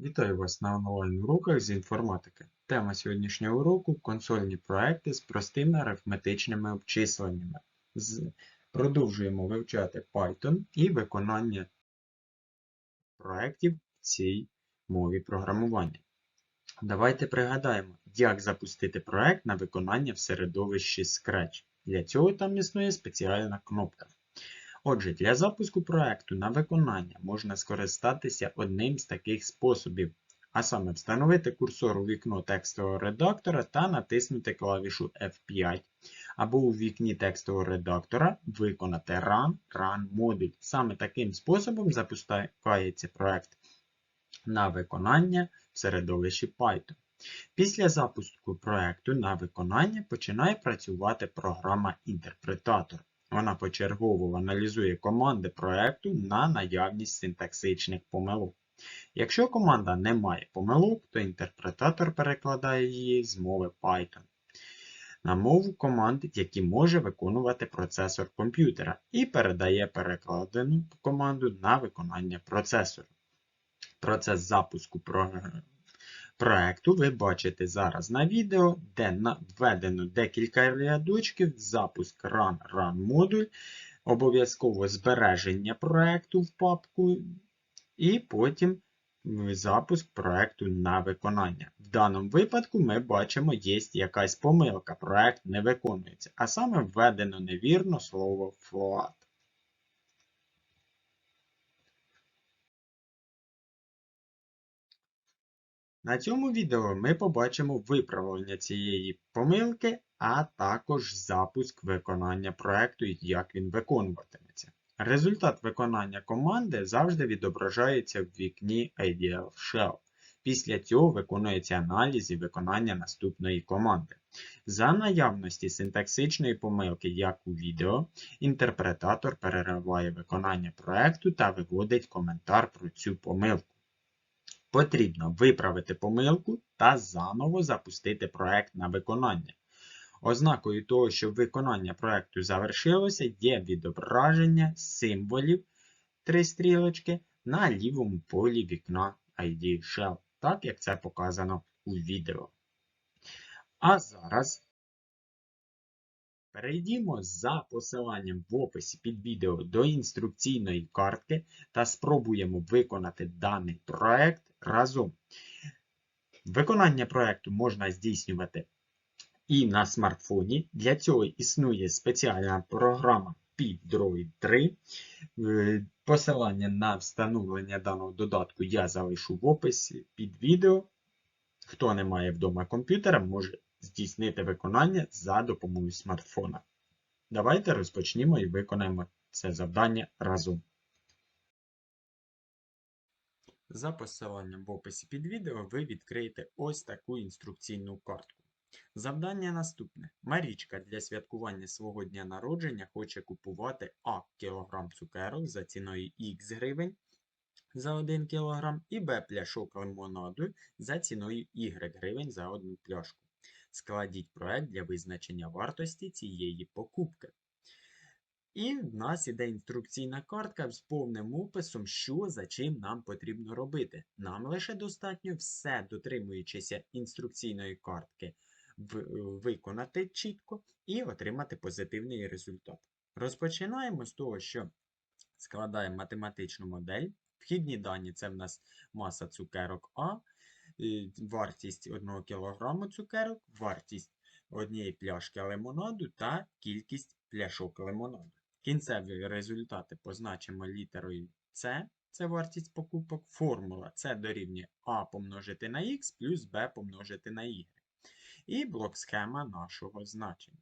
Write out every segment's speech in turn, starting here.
Вітаю вас на онлайн-уроках з інформатики. Тема сьогоднішнього уроку консольні проекти з простими арифметичними обчисленнями. З- Продовжуємо вивчати Python і виконання проєктів в цій мові програмування. Давайте пригадаємо, як запустити проект на виконання в середовищі Scratch. Для цього там існує спеціальна кнопка. Отже, для запуску проекту на виконання можна скористатися одним з таких способів, а саме встановити курсор у вікно текстового редактора та натиснути клавішу F5, або у вікні текстового редактора виконати Run Run модуль. Саме таким способом запускається проект на виконання в середовищі Python. Після запуску проекту на виконання починає працювати програма інтерпретатор. Вона почергово аналізує команди проекту на наявність синтаксичних помилок. Якщо команда не має помилок, то інтерпретатор перекладає її з мови Python на мову команд, які може виконувати процесор комп'ютера, і передає перекладену команду на виконання процесору. Процес запуску про- проекту ви бачите зараз на відео, де введено декілька рядочків, запуск run run модуль, обов'язково збереження проекту в папку, і потім запуск проекту на виконання. В даному випадку ми бачимо, є якась помилка, проект не виконується, а саме введено невірно слово float. На цьому відео ми побачимо виправлення цієї помилки, а також запуск виконання проекту і як він виконуватиметься. Результат виконання команди завжди відображається в вікні IDL Shell. Після цього виконується аналіз і виконання наступної команди. За наявності синтаксичної помилки, як у відео, інтерпретатор перериває виконання проекту та виводить коментар про цю помилку. Потрібно виправити помилку та заново запустити проект на виконання. Ознакою того, що виконання проекту завершилося, є відображення символів три стрілочки на лівому полі вікна ID Shell, так як це показано у відео. А зараз перейдімо за посиланням в описі під відео до інструкційної картки та спробуємо виконати даний проект разом. Виконання проекту можна здійснювати і на смартфоні. Для цього існує спеціальна програма PipDroid 3. Е, Посилання на встановлення даного додатку я залишу в описі під відео. Хто не має вдома комп'ютера, може здійснити виконання за допомогою смартфона. Давайте розпочнімо і виконаємо це завдання разом. За посиланням в описі під відео ви відкриєте ось таку інструкційну картку. Завдання наступне. Марічка для святкування свого дня народження хоче купувати А кг цукерок за ціною Х гривень за 1 кг і Б пляшок лимонаду за ціною Y гривень за одну пляшку. Складіть проект для визначення вартості цієї покупки. І в нас іде інструкційна картка з повним описом, що за чим нам потрібно робити. Нам лише достатньо все, дотримуючися інструкційної картки, виконати чітко і отримати позитивний результат. Розпочинаємо з того, що складаємо математичну модель. Вхідні дані це в нас маса цукерок А, вартість 1 кг цукерок, вартість однієї пляшки лимонаду та кількість пляшок лимонаду. Кінцеві результати позначимо літерою С, це вартість покупок. Формула С дорівнює А помножити на Х плюс Б помножити на Y. І блок схема нашого значення.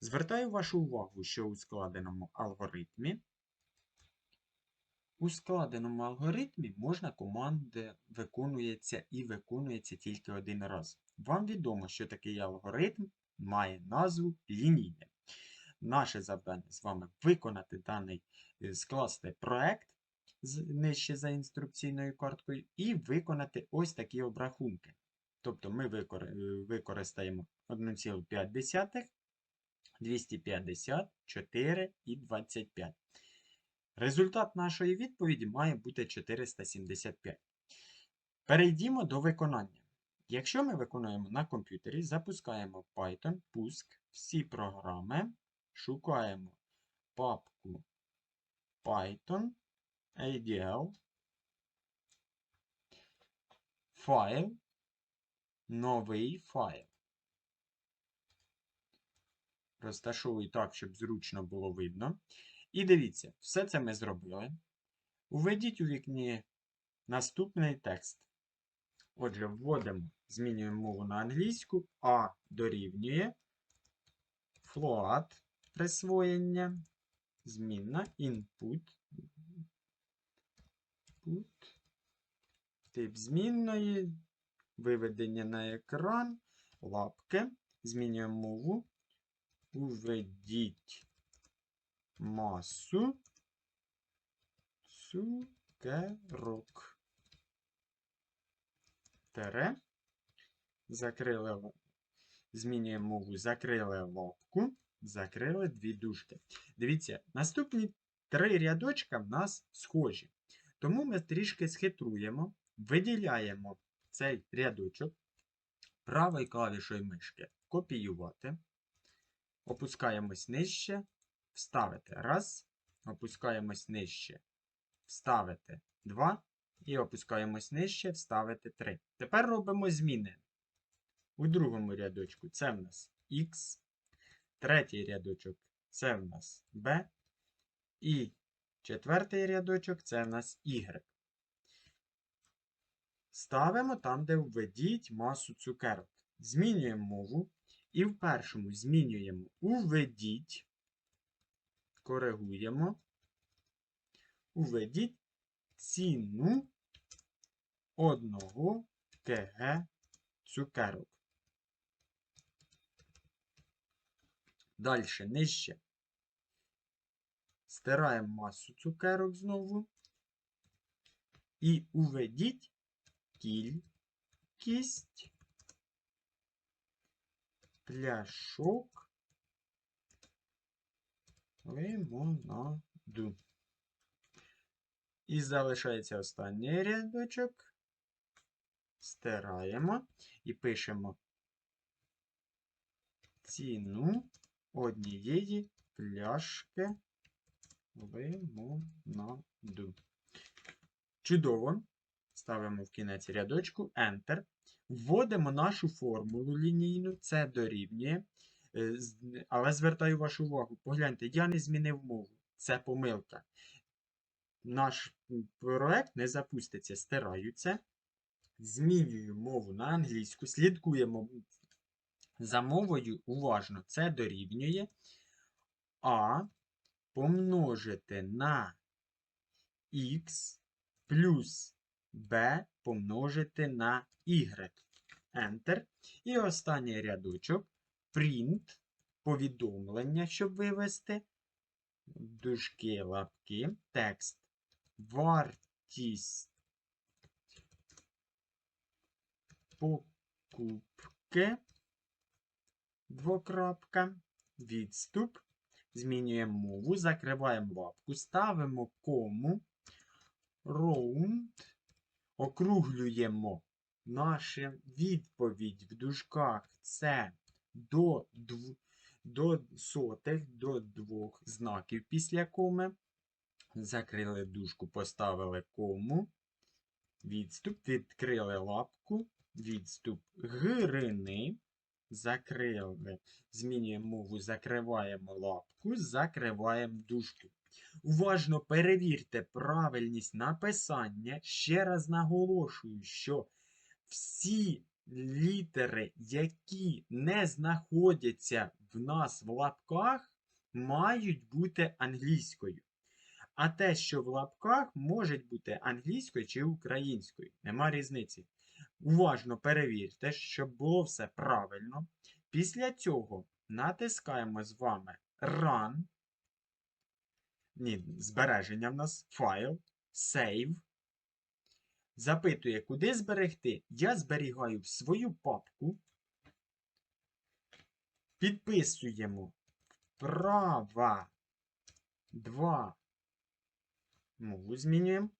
Звертаю вашу увагу, що у складеному алгоритмі у складеному алгоритмі можна команда виконується і виконується тільки один раз. Вам відомо, що такий алгоритм має назву лінійне. Наше завдання з вами виконати даний, е, скласти проект нижче за інструкційною карткою і виконати ось такі обрахунки. Тобто ми е, використаємо 1,5, 250, 4 і 25. Результат нашої відповіді має бути 475. Перейдімо до виконання. Якщо ми виконуємо на комп'ютері, запускаємо Python, пуск, всі програми, шукаємо папку Python, ADL, файл, новий файл. Розташовую так, щоб зручно було видно. І дивіться, все це ми зробили. Уведіть у вікні наступний текст. Отже, вводимо, змінюємо мову на англійську, А дорівнює float присвоєння, змінна input, input, тип змінної, виведення на екран, лапки, змінюємо мову, уведіть масу. Цукерок. Тере. Закрили, змінюємо мову, закрили лапку, закрили дві дужки. Дивіться, наступні три рядочка в нас схожі. Тому ми трішки схитруємо, виділяємо цей рядочок правою клавішою мишки копіювати. Опускаємось нижче, вставити раз, опускаємось нижче, вставити 2 і опускаємось нижче, вставити 3. Тепер робимо зміни. У другому рядочку це в нас X, третій рядочок це в нас B, і четвертий рядочок це в нас Y. Ставимо там, де введіть масу цукерок. Змінюємо мову. І в першому змінюємо уведіть, коригуємо, уведіть ціну одного кг цукерок. Далі нижче. Стираємо масу цукерок знову. І уведіть кількість пляшок лимонаду. І залишається останній рядочок. Стираємо і пишемо ціну однієї пляшки лимонаду. Чудово. Ставимо в кінець рядочку Enter. Вводимо нашу формулу лінійну, це дорівнює. Е, Але звертаю вашу увагу, погляньте, я не змінив мову. Це помилка. Наш проект не запуститься, стираються. Змінюю мову на англійську, слідкуємо за мовою уважно. Це дорівнює А помножити на Х плюс b помножити на y. Enter. І останній рядочок. Print. Повідомлення, щоб вивести. Дужки, лапки. Текст. Вартість покупки. Двокрапка. Відступ. Змінюємо мову, закриваємо лапку, ставимо кому. Round. Округлюємо нашу відповідь в дужках це до, дв... до сотих, до двох знаків після коми. Закрили дужку, поставили кому. Відступ, відкрили лапку, відступ грини. Закрили, змінюємо мову, закриваємо лапку, закриваємо дужку. Уважно перевірте правильність написання. Ще раз наголошую, що всі літери, які не знаходяться в нас в лапках, мають бути англійською. А те, що в лапках, може бути англійською чи українською. Нема різниці. Уважно перевірте, щоб було все правильно. Після цього натискаємо з вами Run. Ні, збереження в нас файл, Save. Запитує, куди зберегти. Я зберігаю в свою папку. Підписуємо права 2. Мову змінюємо.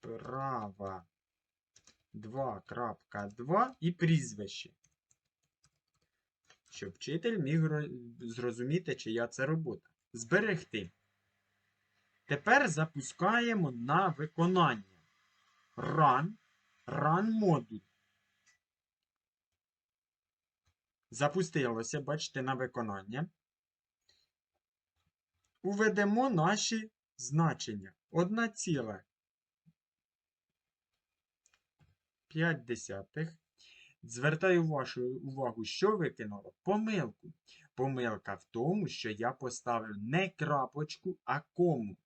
Права 2.2 і прізвище. Щоб вчитель міг зрозуміти, чия це робота. Зберегти. Тепер запускаємо на виконання. Run. Run модуль. Запустилося, бачите, на виконання. Уведемо наші значення. 1,5. Звертаю вашу увагу, що викинуло? Помилку. Помилка в тому, що я поставив не крапочку, а кому.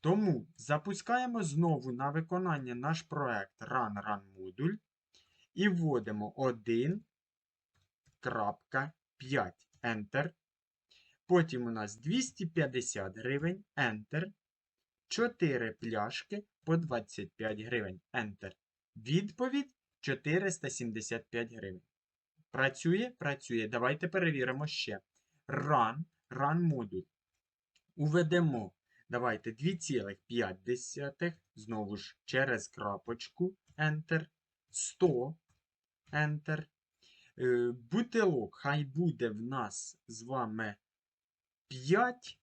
Тому запускаємо знову на виконання наш проект Run Run модуль і вводимо 1.5 Enter. Потім у нас 250 гривень Enter. 4 пляшки по 25 гривень Enter. Відповідь 475 гривень. Працює? Працює. Давайте перевіримо ще. Run, Run модуль. Уведемо. Давайте 2,5. Знову ж через крапочку. Enter. 100. Enter. Е, Бутилок хай буде в нас з вами 5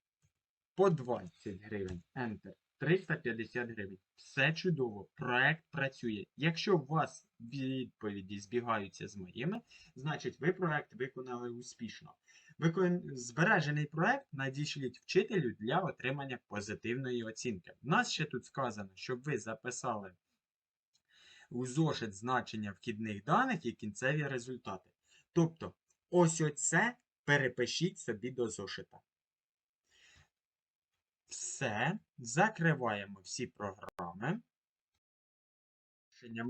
по 20 гривень. Enter. 350 гривень. Все чудово. Проект працює. Якщо у вас відповіді збігаються з моїми, значить ви проект виконали успішно. Викон... Збережений проект надішліть вчителю для отримання позитивної оцінки. У нас ще тут сказано, щоб ви записали у зошит значення вхідних даних і кінцеві результати. Тобто, ось оце перепишіть собі до зошита. Все. Закриваємо всі програми.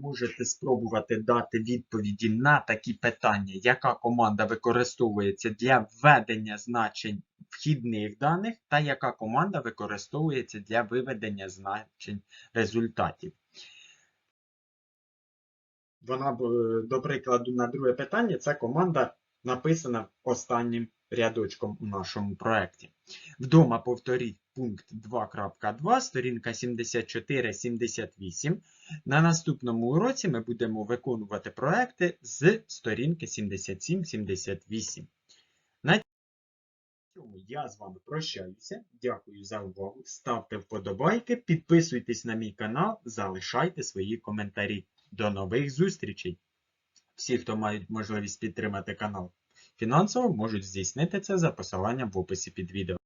Можете спробувати дати відповіді на такі питання, яка команда використовується для введення значень вхідних даних, та яка команда використовується для виведення значень результатів. Вона, до прикладу, на друге питання, ця команда написана останнім рядочком у нашому проєкті. Вдома повторіть пункт 2.2, сторінка 74-78. На наступному уроці ми будемо виконувати проекти з сторінки 77-78. На цьому я з вами прощаюся. Дякую за увагу. Ставте вподобайки, підписуйтесь на мій канал, залишайте свої коментарі. До нових зустрічей! Всі, хто мають можливість підтримати канал фінансово, можуть здійснити це за посиланням в описі під відео.